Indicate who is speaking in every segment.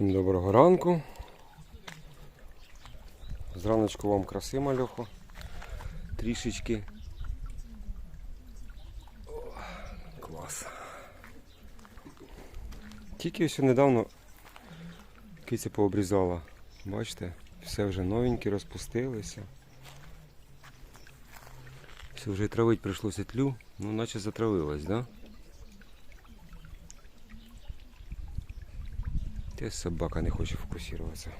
Speaker 1: Всім доброго ранку. Зраночку вам краси мальоху. Трішечки. Клас. Тільки ось недавно киця пообрізала. Бачите, все вже новеньке розпустилося. Все вже травить прийшлося тлю, ну наче затравилась, да? Те собака не хоче фокусуватися.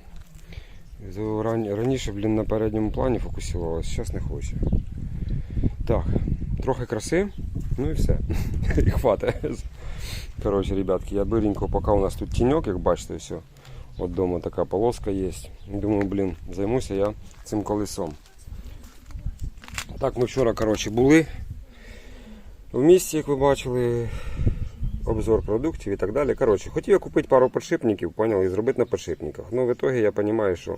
Speaker 1: Раніше, блін, на передньому плані фокусувалася, зараз не хоче. Так, трохи краси, ну і все. І хватить. Коротше, ребятки, я биренько, поки у нас тут тіньок, як бачите, все. От дома така полоска є. Думаю, блін, займуся я цим колесом. Так, ми вчора, коротше, були в місті, як ви бачили, обзор продуктів і так далі. Коротше, хотів я купити пару подшипників, поняли, і зробити на подшипниках. Ну, в итоге я розумію, що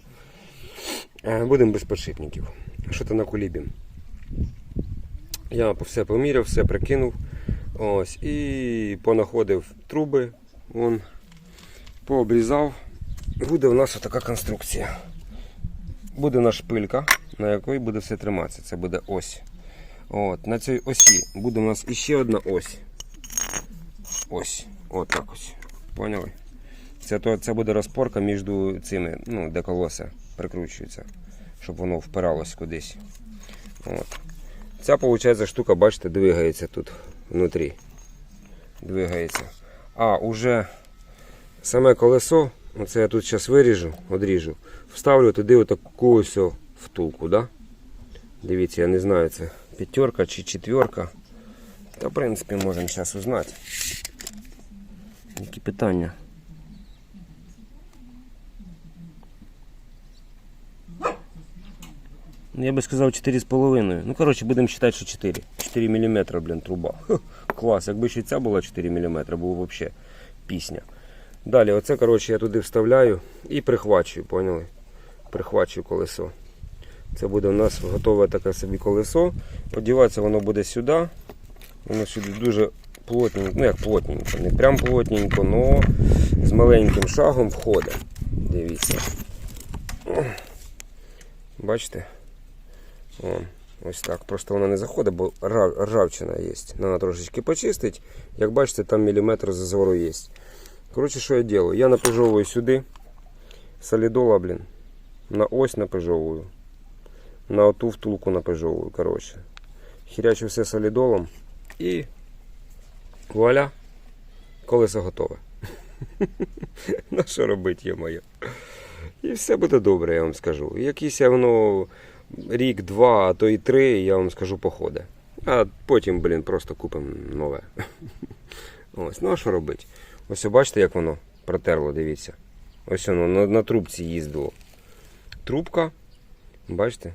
Speaker 1: е, будемо без подшипників. Що то на кулібі. Я все поміряв, все прикинув. Ось, і понаходив труби, вон, пообрізав. Буде у нас така конструкція. Буде у шпилька, на якій буде все триматися. Це буде ось. От, на цій осі буде у нас іще одна ось. Ось. Отак ось. Поняли? Це, то, це буде розпорка між цими, ну, де колеса прикручуються, щоб воно впиралось кудись. От. Ця, виходить, штука, бачите, двигається тут внутрі. Двигається. А уже саме колесо, оце я тут зараз виріжу, одріжу, вставлю туди отаку ось втулку, да? Дивіться, я не знаю, це п'ятерка чи четверка. Та, в принципі, можемо зараз узнати. Які питання? Ну, Я би сказав 4,5. Ну, коротше, будемо вважати, що 4. 4 мм, блін, труба. Ха, клас, якби ще ця була 4 мм, було б взагалі пісня. Далі, оце, коротше, я туди вставляю і прихвачую, поняли? Прихвачую колесо. Це буде у нас готове таке собі колесо. Одіватися воно буде сюди. Воно сюди дуже плотненько, ну як плотненько, не прям плотненько, але з маленьким шагом входить. Дивіться. Бачите? О, ось так. Просто вона не заходить, бо ржавчина є. Треба трошечки почистити. Як бачите, там міліметр зазору є. Коротше, що я роблю? Я напижовую сюди солідола, блін. На ось напижовую. На оту втулку напижовую, коротше. Хірячу все солідолом і вуаля, колесо готове. Ну що робити, є моє. І все буде добре, я вам скажу. Якийсь воно рік, два, а то і три, я вам скажу, походи. А потім, блін, просто купимо нове. Ось, ну а що робити? Ось бачите, як воно протерло, дивіться. Ось воно на, на трубці їздило. Трубка, бачите?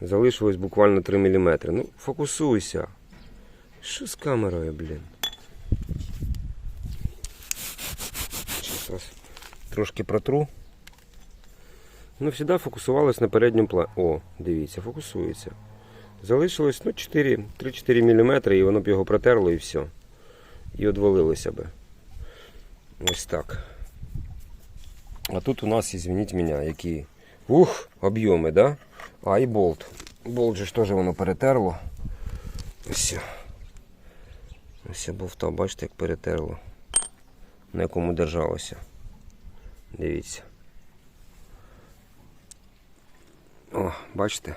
Speaker 1: Залишилось буквально 3 мм. Ну, фокусуйся. Що з камерою, блін? Зараз трошки протру. Ну, завжди фокусувалось на передньому плані. О, дивіться, фокусується. Залишилось ну, 3-4 мм і воно б його протерло і все. І одвалилося би. Ось так. А тут у нас, извините мене, які. Ух, об'єми, да? А, і болт. Болт же ж теж воно перетерло. Ось. Ось болта, бачите, як перетерло. На якому держалося. Дивіться. О, бачите?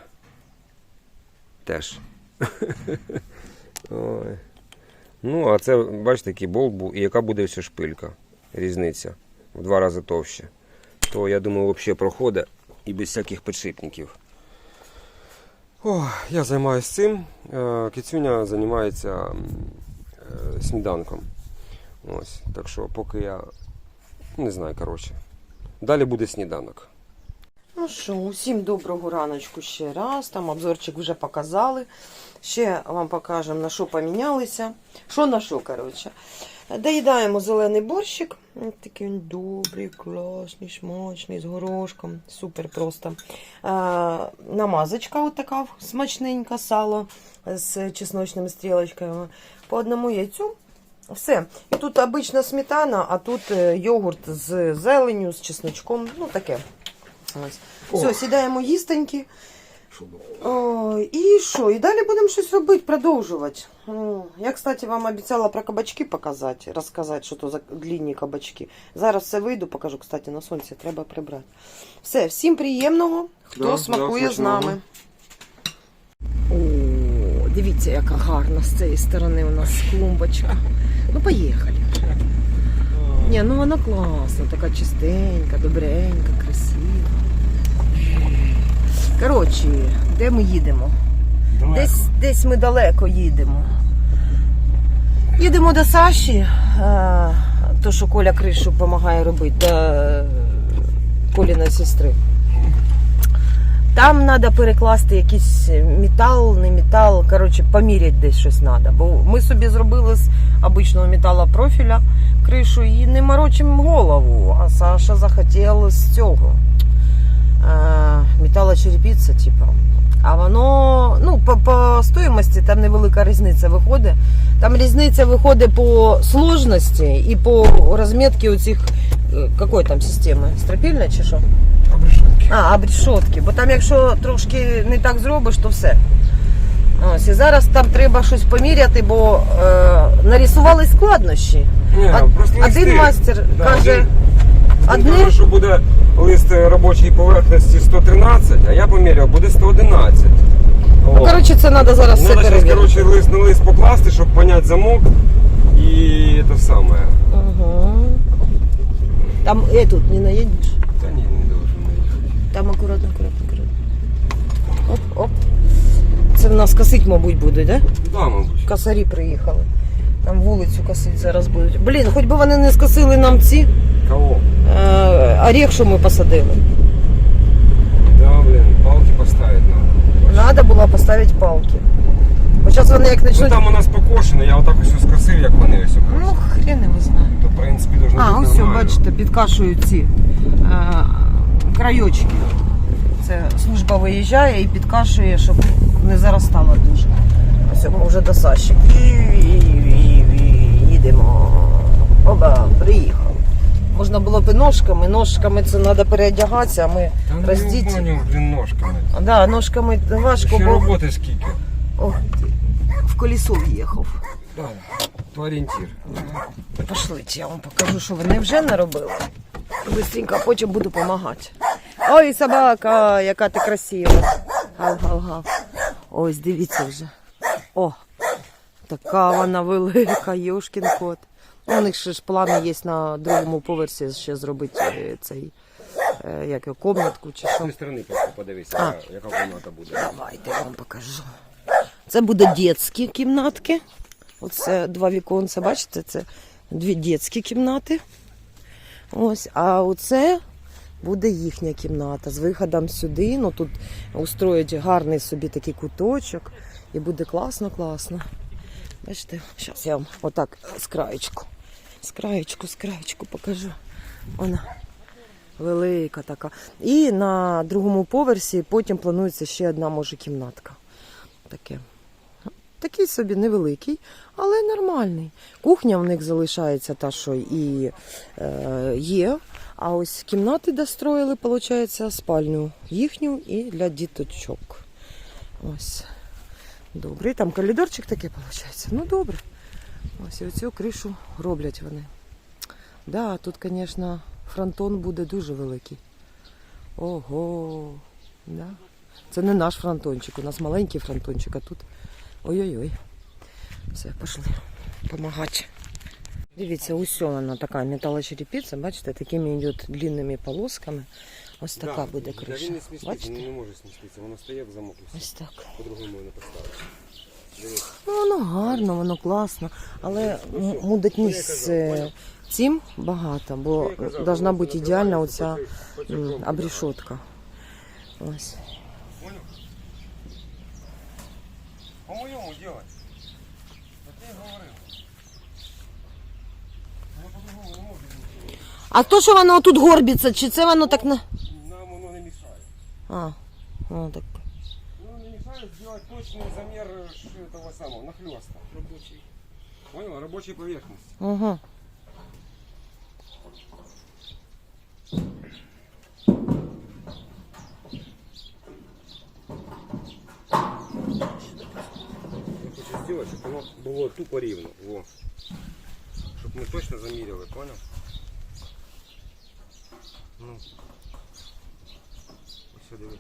Speaker 1: Теж. Ой. Ну, а це, бачите, який болт був і яка буде вся шпилька. Різниця. В два рази товще. То, я думаю, взагалі проходить і без всяких підшипників. О, я займаюся цим. Е, Кицюня займається сніданком. Ось. Так що поки я не знаю, коротше. Далі буде сніданок.
Speaker 2: Ну що, усім доброго раночку ще раз. Там обзорчик вже показали. Ще вам покажемо, на що помінялися. Що на що, коротше. Доїдаємо зелений борщик. Такий він добрий, класний, смачний, з горошком. Супер просто. А, намазочка от така смачненька, сало з чесночними стрілочками. По одному яйцю Все. І тут обична сметана, а тут е, йогурт з зеленю, з чесночком. Ну таке. Ось. Все, сідаємо їстеньки. О, і що? І далі будемо щось робити, продовжувати. Я, кстати, вам обіцяла про кабачки показати, розказати, що то за длінні кабачки. Зараз все вийду, покажу, кстати, на сонці треба прибрати. Все, всім приємного, хто
Speaker 1: Да, да,
Speaker 2: смакує з нами. О, дивіться, яка гарна з цієї сторони у нас клумбочка. Ну, поїхали. Ні, ну вона класна, така чистенька, добренька, красива. Коротше, де ми їдемо? Десь, десь ми далеко їдемо. Їдемо до Саші, е, то, що Коля кришу допомагає робити, до е, Коліної сестри. Там треба перекласти якийсь метал, не метал, коротше, поміряти десь щось треба. Бо ми собі зробили з обичного металопрофіля кришу і не морочимо голову. А Саша захотів з цього. Е, металочерепіця, типу. А воно, ну, по, по стоїмості там невелика різниця виходить. Там різниця виходить по сложності і по розмітці е, якої там системи? Стропільна чи що? А, обрешотки. Бо там, якщо трошки не так зробиш, то все. Ось, і зараз там треба щось поміряти, бо е, нарисували складнощі.
Speaker 1: Просто листи.
Speaker 2: один майстер
Speaker 1: Да,
Speaker 2: каже, одне-
Speaker 1: Він каже, що буде лист робочої поверхності 113, а я поміряв, буде 111.
Speaker 2: ну, коротше, це треба зараз все
Speaker 1: Надо зараз,
Speaker 2: перевірити.
Speaker 1: коротше, лист на лист покласти, щоб поняти замок і те саме.
Speaker 2: Угу. Там е, тут не наїдеш.
Speaker 1: Та ні, не должен наїхати.
Speaker 2: Там акуратно, акуратно, акуратно. Оп, оп. Це в нас косить, мабуть, будуть, так? Да?
Speaker 1: Да, мабуть.
Speaker 2: Косарі приїхали. Там вулицю косить зараз будуть. Блін, хоч би вони не скосили нам ці
Speaker 1: Кого?
Speaker 2: Орех, що ми посадили.
Speaker 1: Да, блін, палки поставити треба.
Speaker 2: Надо було поставити палки. Бо зараз вони як
Speaker 1: Ну там у нас покошено, я отак ось скосив, як вони ось
Speaker 2: Ну, хрен його знає.
Speaker 1: То, в принципі, должно
Speaker 2: А, ось, все, бачите, підкашують ці е, крайочки. Це служба виїжджає і підкашує, щоб не заростало дуже. Ось ми вже до Саші. І, і, і, і, їдемо. Оба, приїхали. Можна було б і ножками. Ножками це треба переодягатися, а ми
Speaker 1: Та не
Speaker 2: роздіті.
Speaker 1: обманюй, блін, ножками.
Speaker 2: Да, ножками важко,
Speaker 1: Ще
Speaker 2: бо
Speaker 1: роботи скільки.
Speaker 2: О, в колесо в'їхав.
Speaker 1: Да, то орієнтір.
Speaker 2: Пошлите, я вам покажу, що вони вже наробили. Быстренько, потім буду допомагати. Ой, собака, яка ти красива. Гав, гав, гав. Ось, дивіться вже. О, така вона велика, Йошкін кот. У них ще ж плани є на другому поверсі ще зробити е, цей, е, як його, комнатку чи
Speaker 1: З
Speaker 2: що.
Speaker 1: тої сторони просто подивися,
Speaker 2: А.
Speaker 1: яка, яка кімната буде.
Speaker 2: Давайте я вам покажу. Це буде дитячі кімнатки. Оце два віконця, бачите, це дві дитячі кімнати. Ось, а оце буде їхня кімната з виходом сюди. Ну тут устроїть гарний собі такий куточок. І буде класно, класно. Бачите, зараз я вам отак з краєчку. З краєчку, з краєчку покажу. Вона велика така. І на другому поверсі потім планується ще одна, може, кімнатка. Таке. Такий собі невеликий, але нормальний. Кухня в них залишається та, що і е, є. А ось кімнати достроїли, виходить, спальню їхню і для діточок. Ось. Добре. І там коридорчик такий виходить. Ну добре. Ось і оцю кришу роблять вони. Да, тут, звісно, фронтон буде дуже великий. Ого. Да. Це не наш фронтончик, у нас маленький фронтончик, а тут ой-ой-ой. Все, пішли допомагати. Дивіться, ось вона така металочерепиця, бачите, такими йде длинними полосками. Ось така буде криша.
Speaker 1: Не сміститься,
Speaker 2: Бачите?
Speaker 1: не може сміститися, воно стає в замок.
Speaker 2: Ось так.
Speaker 1: По-другому не поставиш.
Speaker 2: Ну, воно гарно, воно класно, але м- мудотні з е, цим багато, бо должна бути ідеальна оця м, обрешотка. Ось.
Speaker 1: По-моєму делать. Я говорив.
Speaker 2: А то, що воно тут горбиться, чи це воно так на.
Speaker 1: Нам воно не мішає.
Speaker 2: А, воно так.
Speaker 1: Воно не мішає зробити точний замір ш- того самого, нахльоста. Робочий. Понял? Робочая поверхность.
Speaker 2: Угу.
Speaker 1: Я хочу сделать, чтобы оно было тупо рівно. Во. Щоб ми точно заміряли, понял? Ну. Ось сюди. диви.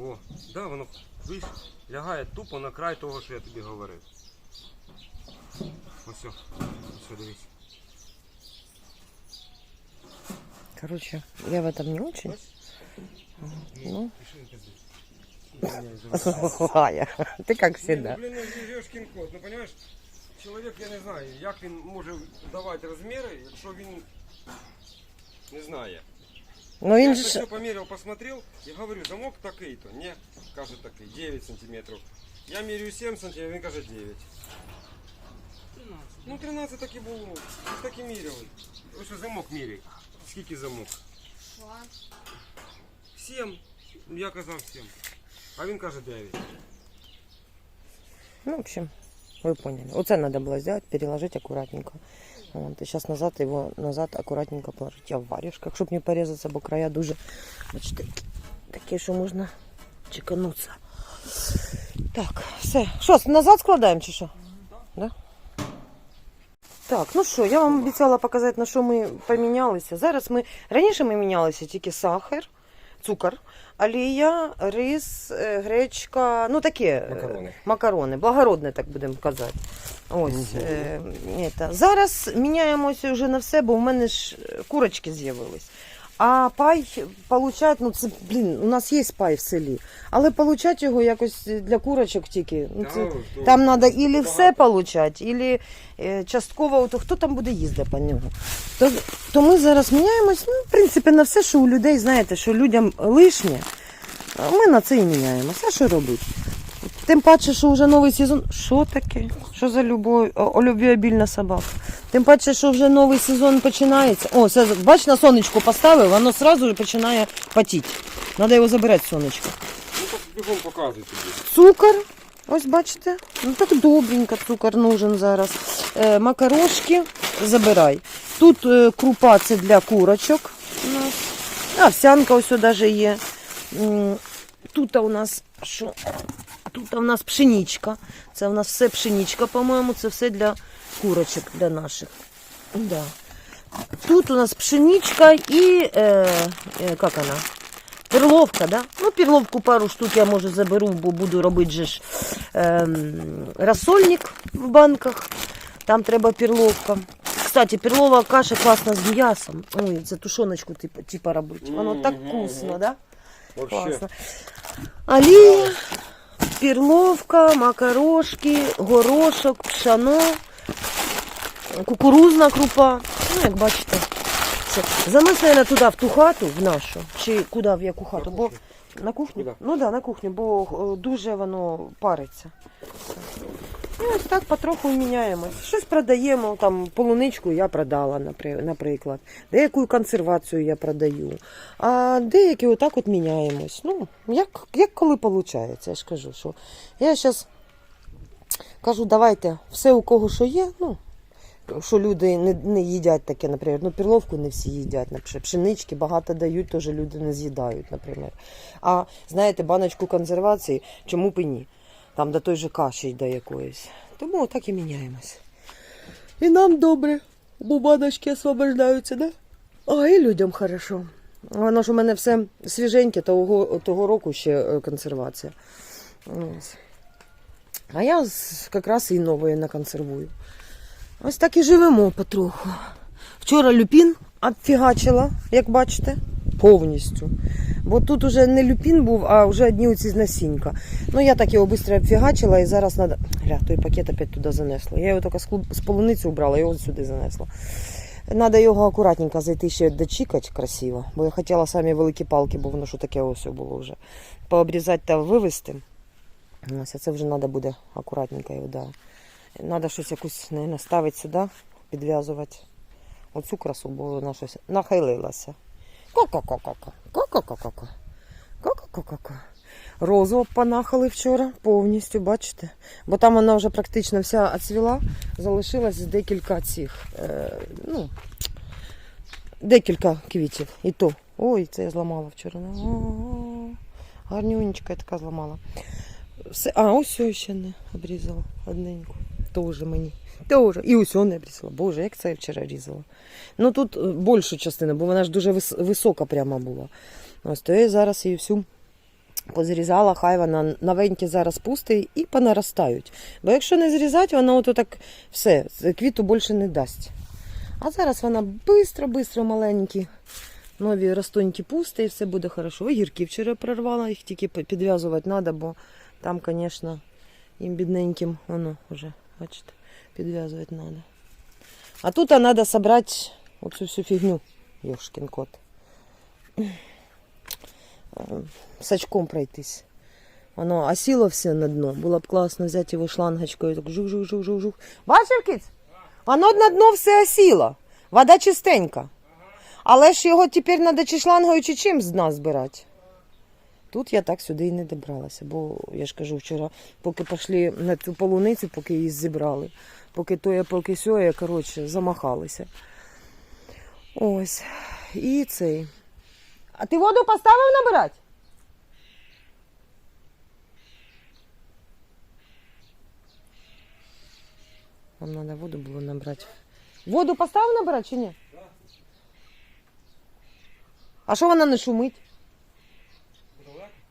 Speaker 1: О, да, воно виш, лягає тупо на край того, що я тобі говорив. Ось все. Ось дивись.
Speaker 2: Короче, я в этом не очень. Ну, ты как
Speaker 1: Ні,
Speaker 2: всегда.
Speaker 1: ну, блін, ну кот, ну понимаєш, чоловік, я не знаю, як він може давати розміри, якщо він не знає.
Speaker 2: Ну
Speaker 1: Я
Speaker 2: він
Speaker 1: це
Speaker 2: же
Speaker 1: все
Speaker 2: ж...
Speaker 1: поміряв, посмотрел і говорю, замок такий-то. Ні, каже такий, 9 сантиметрів. Я міряю 7 сантиметрів, він каже 9. Ну 13 так і було. Ми ж так і міряли. Ось що замок міряй. Скільки замок? 7. Я казав 7. А він каже 9.
Speaker 2: Ну, в общем, вы поняли. Оце надо было сделать, переложить аккуратненько. Вот, и сейчас назад его назад аккуратненько положить. Я в варежках, щоб не порезаться, бо края дуже, бачите, такі, що можна чекануться. Так, все. Що, назад складаємо чи що? Да? Так, ну що, я вам обіцяла показати, на що ми помінялися. Зараз ми, раніше ми мінялися тільки сахар, Цукор, олія, рис, е, гречка, ну таке. е,
Speaker 1: Макарони.
Speaker 2: Макарони, благородне, так будемо казати. Ось. Е, это. Зараз міняємося вже на все, бо в мене ж е, курочки з'явились. А пай получать, ну це, блін, у нас є пай в селі, але получать його якось для курочок тільки. Ну, це,
Speaker 1: то-
Speaker 2: там треба ілі все получати, ілі е, частково, то хто там буде їздити по нього. То, то ми зараз міняємось, ну, в принципі, на все, що у людей, знаєте, що людям лишнє, ми на це і міняємося. А що робити? Тим паче, що вже новий сезон. Що таке? Що за любов, о, любвеобільна собака? Тим паче, що вже новий сезон починається. О, це, бач, на сонечко поставив, воно одразу починає потіти. Треба його забирати сонечко.
Speaker 1: Ну так бігом показуй тобі.
Speaker 2: Цукор. Ось бачите, ну так добренько цукор нужен зараз. Е, макарошки забирай. Тут е, крупа це для курочок. У нас. Овсянка ось навіть є. Тут у нас що? Тут у нас пшеничка. Це у нас все пшеничка, по-моєму, це все для курочок, для наших. Да. Тут у нас пшеничка і е, е, як вона? Перловка, да? Ну, перловку пару штук я може заберу, бо буду робити же ж ем, розсольник в банках. Там треба перловка. Кстати, перлова каша класна з м'ясом. Ой, це тушоночку типу, типа робити. Воно так вкусно, да?
Speaker 1: Вообще.
Speaker 2: Класно. Олія, перловка, макарошки, горошок, пшано, кукурузна крупа. Ну, як бачите, все. Занось, мабуть, туди, в ту хату, в нашу, чи куди, в яку хату? Бо на кухню? Ну так, да, на кухню, бо дуже воно париться. Ось так потроху міняємось. Щось продаємо, там полуничку я продала, наприклад. Деяку консервацію я продаю. А деякі отак от міняємось. Ну, як, як коли виходить, я ж кажу, що я зараз кажу, давайте все у кого що є, ну. Що люди не, не їдять таке, наприклад, ну перловку не всі їдять, наприклад, пшенички багато дають, теж люди не з'їдають, наприклад. А знаєте, баночку консервації, чому б і ні? Там до той же каші йде якоїсь. Тому так і міняємось. І нам добре, бо баночки освобождаються, да? А і людям хорошо. Воно ж у мене все свіженьке, того, того року ще е, консервація. Ось. А я якраз і нової наконсервую. Ось так і живемо потроху. Вчора люпін обфігачила, як бачите, повністю. Бо тут уже не люпін був, а вже одні оці насінька. Ну я так його швидко обфігачила і зараз треба. Гля, той пакет опять туди занесло. Я його тільки з полуниці убрала, його сюди занесла. Треба його акуратненько зайти ще дочікати красиво, бо я хотіла самі великі палки, бо воно що таке ось було вже. Пообрізати та вивезти. Ось, а це вже треба буде акуратненько його, да. Треба щось якусь, наверное, ставити сюди, підв'язувати. Оцю красу, бо вона щось нахилилася. Ко-ко-ко-ко-ко. Ко-ко-ко-ко-ко. Розу понахали вчора повністю, бачите? Бо там вона вже практично вся оцвіла, залишилось декілька цих, е, ну, декілька квітів. І то. Ой, це я зламала вчора. Гарнюнечка я така зламала. Все, а, ось ще не обрізала одненьку. Тоже мені. Тоже. І ось не обрізала. Боже, як це я вчора різала. Ну тут е, більшу частину, бо вона ж дуже вис- висока прямо була. Ось то я зараз її всю позрізала, хай вона новенькі зараз пусти і понаростають. Бо якщо не зрізати, вона ото так все, квіту більше не дасть. А зараз вона бистро-бистро маленькі, нові ростонькі пусти, і все буде хорошо. Огірки вчора прорвала, їх тільки підв'язувати треба, бо там, звісно, їм бідненьким, воно вже, бачите, підв'язувати треба. А тут треба зібрати оцю всю фігню, Йошкін кот. Сачком пройтись. Воно осіло все на дно. Було б класно взяти його шлангочкою. Так жух-жух-жух-жух-жух. Бачив, кіць? Воно на дно все осіло. Вода чистенька. Але ж його тепер треба чи шлангою, чи чим з дна збирати. Тут я так сюди і не добралася, бо я ж кажу, вчора, поки пішли на цю полуницю, поки її зібрали, поки тоє, поки сьоє, коротше, замахалися. Ось. І цей. А ти воду поставив набирати? Нам треба воду було набрати. Воду поставив набирати чи ні? А що вона не шумить?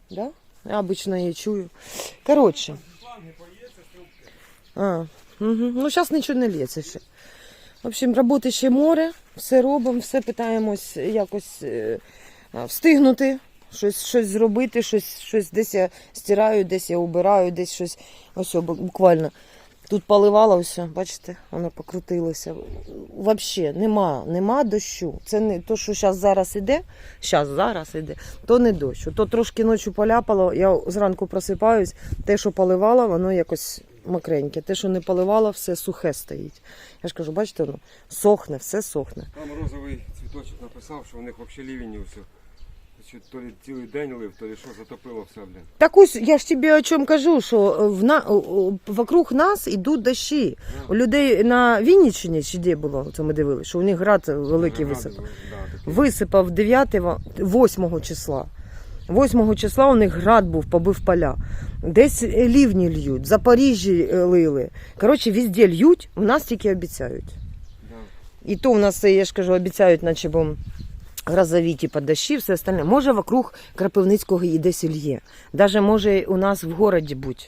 Speaker 2: Да? Я обычно її чую. Короче. А, угу. Ну, зараз нічого не лється ще. В общем, роботи ще море, все робимо, все питаємось якось е, встигнути, щось, щось зробити, щось, щось десь я стираю, десь я убираю, десь щось. Ось буквально. Тут поливало все, бачите, воно покрутилося. Взагалі нема, нема дощу. Це не то, що зараз зараз іде, зараз зараз іде, то не дощ. То трошки ночі поляпало, я зранку просипаюсь, те, що поливало, воно якось мокреньке. Те, що не поливало, все сухе стоїть. Я ж кажу, бачите, воно сохне, все сохне.
Speaker 1: Там розовий цвіточок написав, що у них взагалі лівень все. То лі цілий день лив, то лі що затопило все, блін.
Speaker 2: Так ось я ж тобі о чому кажу, що е, в на, о- о, вокруг нас йдуть дощі. У людей на Вінниччині чи де було, це ми дивилися, що у них град великий висипав.
Speaker 1: Да, такий.
Speaker 2: Висипав 9, 8 числа. 8 числа у них град був, побив поля. Десь лівні льють, в Запоріжжі е, лили. Коротше, везде льють, у нас тільки обіцяють.
Speaker 1: Да.
Speaker 2: І то у нас, я ж кажу, обіцяють, наче бо грозові, типа все остальне. Може, вокруг Крапивницького і десь лє. Даже може у нас в городі бути.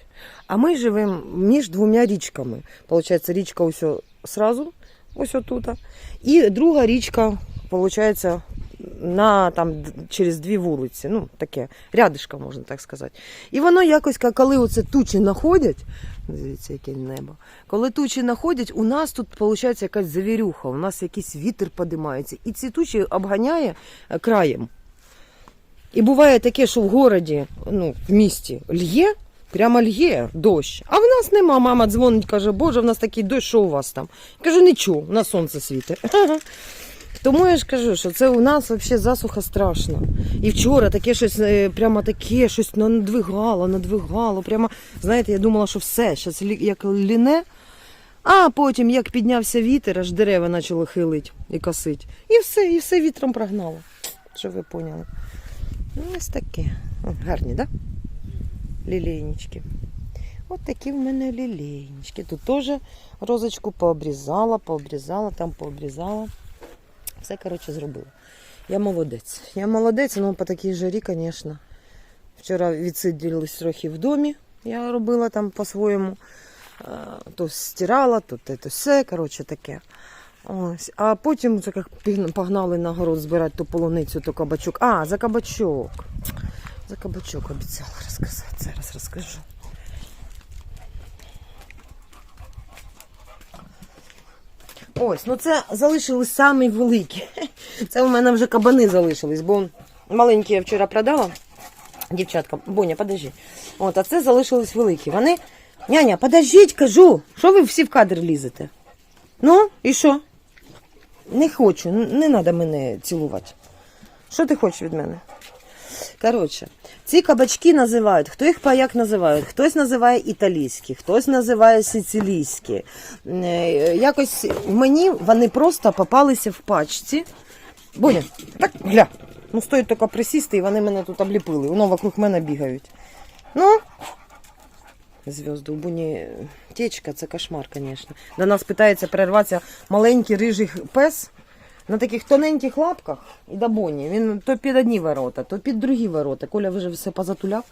Speaker 2: А ми живемо між двома річками. Получається, річка ось сразу, ось отут. І друга річка, виходить, на там через дві вулиці. Ну, таке, рядишко, можна так сказати. І воно якось, коли оце тучі находять, дивіться, яке небо. Коли тучі находять, у нас тут виходить якась завірюха, у нас якийсь вітер подимається. І ці тучі обганяє е, краєм. І буває таке, що в городі, ну, в місті лє, прямо лє дощ. А в нас нема. Мама дзвонить, каже, Боже, в нас такий дощ, що у вас там? Я кажу, нічого, на сонце світить. Тому я ж кажу, що це у нас взагалі засуха страшна. І вчора таке щось, е, прямо таке щось надвигало, надвигало. Прямо, знаєте, я думала, що все, лі- як ліне. А потім, як піднявся вітер, аж дерева почали хилити і косити. І все, і все вітром прогнало. Щоб ви поняли. Ну, ось таке. О, гарні, так? Да? Лілейнички. От такі в мене лілейнички. Тут теж розочку пообрізала, пообрізала, там пообрізала. Все, коротше, зробила. Я молодець. Я молодець, ну по такій жарі, звісно. Вчора відсиділись трохи в домі. Я робила там по-своєму. Е, То стирала, то те, то все, коротше, таке. Ось. А потім це як погнали на город збирати то полуницю, то кабачок. А, за кабачок. За кабачок обіцяла розказати. Зараз розкажу. Ось, ну це залишились самі великі. Це у мене вже кабани залишились, бо маленькі я вчора продала. Дівчатка, Боня, подожди. От, а це залишились великі. Вони. Няня, подождіть, кажу. Що ви всі в кадр лізете? Ну, і що? Не хочу, не треба мене цілувати. Що ти хочеш від мене? Коротше, ці кабачки називають, хто їх по як називають? Хтось називає італійські, хтось називає сицилійські. Е, Якось мені вони просто попалися в пачці. Боня, так гля. Ну стоїть тільки присісти, і вони мене тут обліпили. Воно вокруг мене бігають. Ну, зв'язки, у Буні течка, це кошмар, звісно. До нас питається перерватися маленький рижий пес на таких тоненьких лапках і до Боні. Він то під одні ворота, то під другі ворота. Коля вже все позатуляв.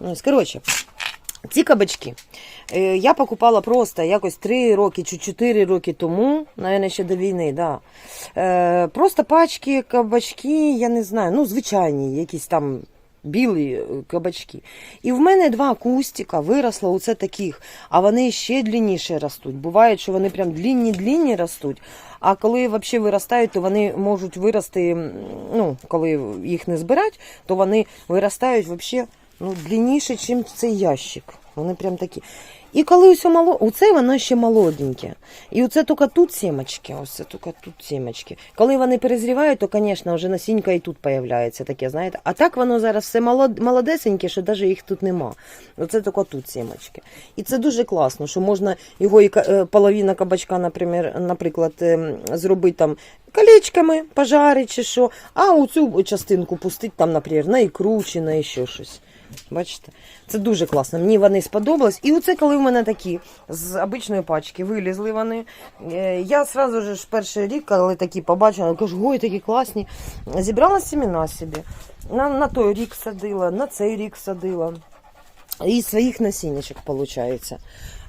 Speaker 2: Ось, коротше, ці кабачки е, я покупала просто якось 3 роки чи 4 роки тому, навіть ще до війни, да. Е, просто пачки, кабачки, я не знаю, ну, звичайні, якісь там білі е, кабачки. І в мене два кустика виросло оце таких, а вони ще длінніше ростуть. Буває, що вони прям длінні-длінні ростуть. А коли взагалі виростають, то вони можуть вирости, ну, коли їх не збирають, то вони виростають взагалі ну, длінніше, ніж цей ящик. Вони прям такі. І коли ось мало, оце воно ще молоденьке. І оце тільки тут сімочки, ось це тільки тут сімочки. Коли вони перезрівають, то, звісно, вже насінька і тут появляється таке, знаєте. А так воно зараз все молод, молодесеньке, що навіть їх тут нема. Оце тільки тут сімочки. І це дуже класно, що можна його і е, половина кабачка, наприклад ем, зробити там колечками, пожарити чи що, а оцю частинку пустити там, наприклад, на ікру чи на ще щось. Бачите? Це дуже класно. Мені вони сподобались. І оце коли в мене такі з обичної пачки вилізли вони. Е, Я одразу ж перший рік, коли такі побачила, кажу, ой, такі класні. Зібрала сіміна. собі. На, на той рік садила, на цей рік садила. І своїх насіннячок, виходить.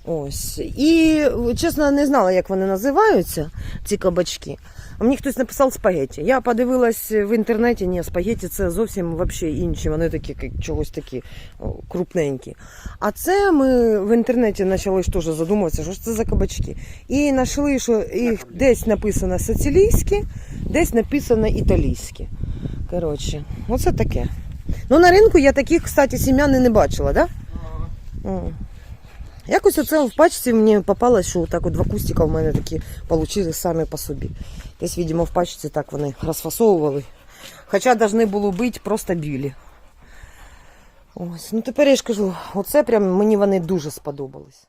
Speaker 2: Ось. І, чесно, не знала, як вони називаються, ці кабачки. А мені хтось написав спагетті. Я подивилась в інтернеті, ні, спагетті це зовсім вообще інші. Вони такі як чогось такі крупненькі. А це ми в інтернеті почали теж задумуватися, що ж це за кабачки. І знайшли, що їх десь написано сицилійські, десь написано італійські. Коротше, оце таке. Ну на ринку я таких, кстати, сім'яни не бачила, так? Да? Якось оце в пачці мені попалось, що так два кустика в мене такі вийшли самі по собі. Десь, видимо, в пачці так вони розфасовували. Хоча повинні було бути просто білі. Ось, ну тепер я ж кажу, оце прям мені вони дуже сподобались.